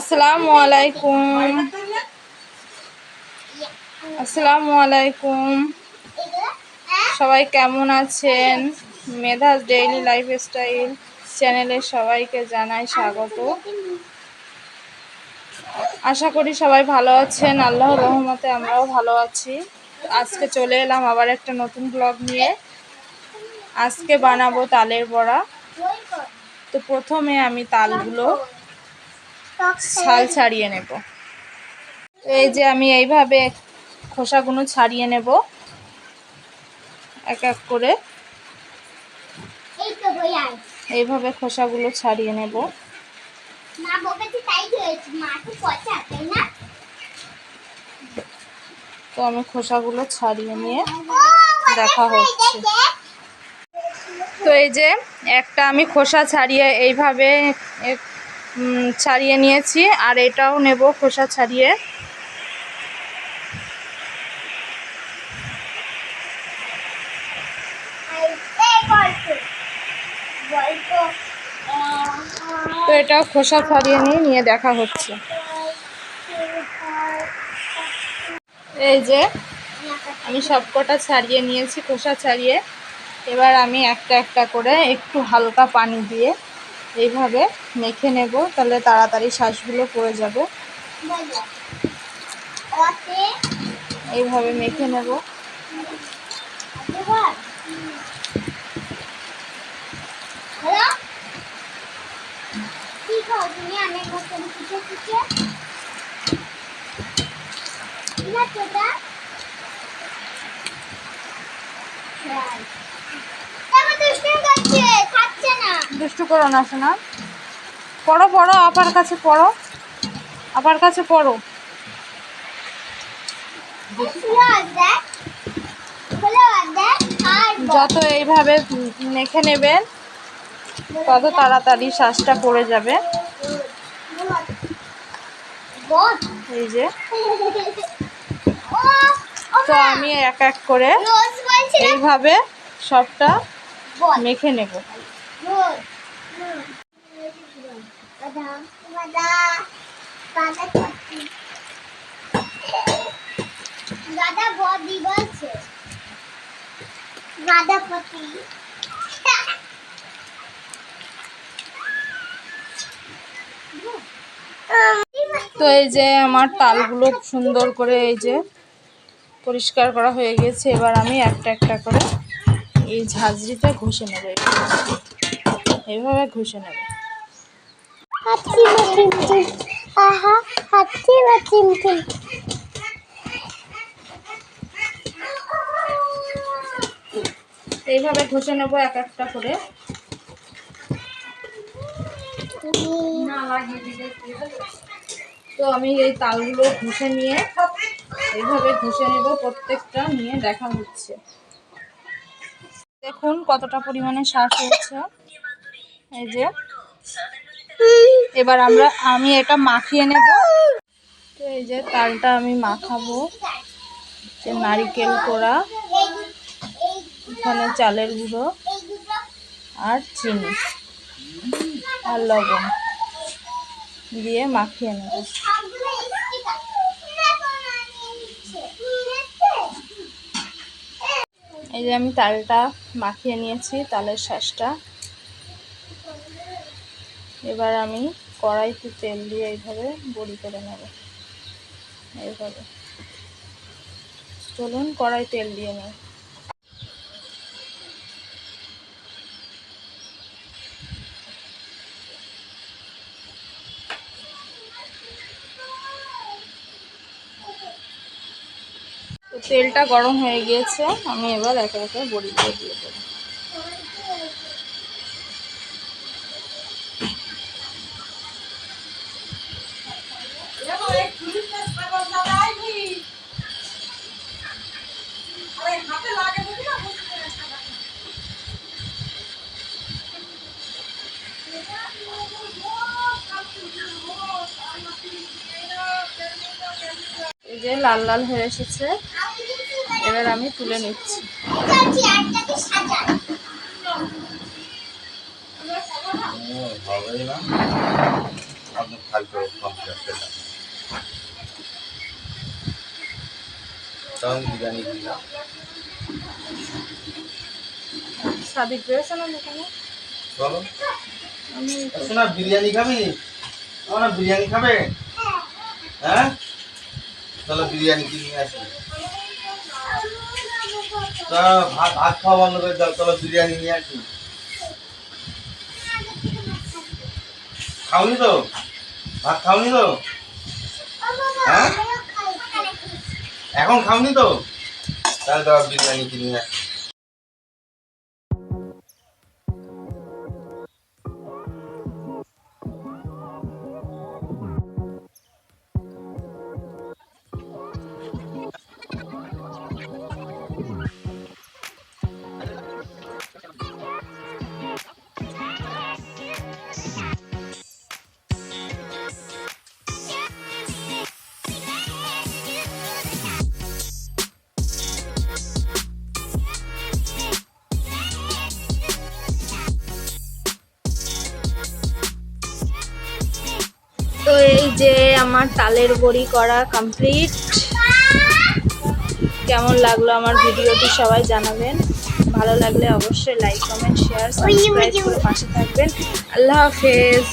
আসসালামু আলাইকুম সবাই কেমন আছেন? মেধাস ডেইলি লাইফস্টাইল চ্যানেলে সবাইকে জানাই স্বাগত। আশা করি সবাই ভালো আছেন। আল্লাহ রহমতে আমরাও ভালো আছি। আজকে চলে এলাম আবার একটা নতুন ব্লগ নিয়ে। আজকে বানাবো তালের বড়া। তো প্রথমে আমি তালগুলো ছাল ছাড়িয়ে নেব। এই যে আমি এইভাবে খোসাগুলো ছাড়িয়ে নেব। এক এক করে এইভাবে খোসাগুলো ছাড়িয়ে নেব। তো আমি খোসাগুলো ছাড়িয়ে নিয়ে দেখা হচ্ছে। তো এই যে একটা আমি খোসা ছাড়িয়ে এইভাবে ছাড়িয়ে নিয়েছি, আর এটাও নেব খোসা ছাড়িয়ে। তো এটাও খোসা ছাড়িয়ে নিয়ে নিয়ে দেখা হচ্ছে। এই যে, আমি সবকটা ছাড়িয়ে নিয়েছি, খোসা ছাড়িয়ে। এবার আমি একটা একটা করে একটু হালকা পানি দিয়ে এইভাবে মেখে নেব তাহলে তাড়াতাড়ি শ্বাসগুলো পড়ে যাবে। এইভাবে মেখে নেব। দুষ্টু করো না শোনা পড়ো পড়ো আপার কাছে পড়ো। আপার কাছে পড়ো। যত এইভাবে মেখে নেবেন তত তাড়াতাড়ি শ্বাসটা পড়ে যাবে। এই যে। তো আমি এক এক করে এইভাবে সবটা মেখে নেব। তো এই যে আমার তালগুলো সুন্দর করে এই যে পরিষ্কার করা হয়ে গেছে, এবার আমি একটা একটা করে এই ঝাঁঝরিতে ঘষে নেব। এইভাবে ঘষে নেব। হাতি বাতিম আহা হাতি বাতিম এইভাবে ঘষে নেব এক একটা করে। তো আমি এই তালগুলো ঘষে নিয়ে এইভাবে ঘষে নেব প্রত্যেকটা নিয়ে দেখা হচ্ছে। দেখুন কতটা পরিমাণে শ্বাস হয়েছে এই যে। এবার আমরা, আমি এটা মাখিয়ে নেব। তো এই যে তালটা আমি মাখাবো, যে নারিকেল কোড়া, এখানে চালের গুঁড়ো আর চিনি আর লবণ দিয়ে মাখিয়ে নেব। এই যে আমি তালটা মাখিয়ে নিয়েছি, তালের শ্বাসটা এবার আমি কড়াইতে তেল দিয়ে এইভাবে বড়ি করে নেব। এইভাবে। চলুন কড়াই তেল দিয়ে নেব তেলটা গরম হয়ে গিয়েছে, আমি এবার একে একে বড়িগুলো দিয়ে দেবো। যে লাল লাল হয়ে এসেছে, এবার আমি তুলে নিচ্ছি। সাজা ভালোই না দোকানে বিরিয়ানি খাবি? বিরিয়ানি খাবে? হ্যাঁ? চলো বিরিয়ানি কিনে নিয়ে আসি ভাত ভাত খাওয়া বন্ধ করে দাও চলো বিরিয়ানি নিয়ে আসি খাওনি তো? ভাত খাওনি তো? হ্যাঁ? এখন খাওনি তো? তাহলে দাও বিরিয়ানি কিনে নিয়ে আসি যে আমার তালের বড়ি করা কমপ্লিট কেমন লাগল আমার ভিডিওটি সবাই জানাবেন। ভালো লাগলে অবশ্যই লাইক কমেন্ট শেয়ার সাবস্ক্রাইব করে পাশে থাকবেন। আল্লাহ হাফেজ।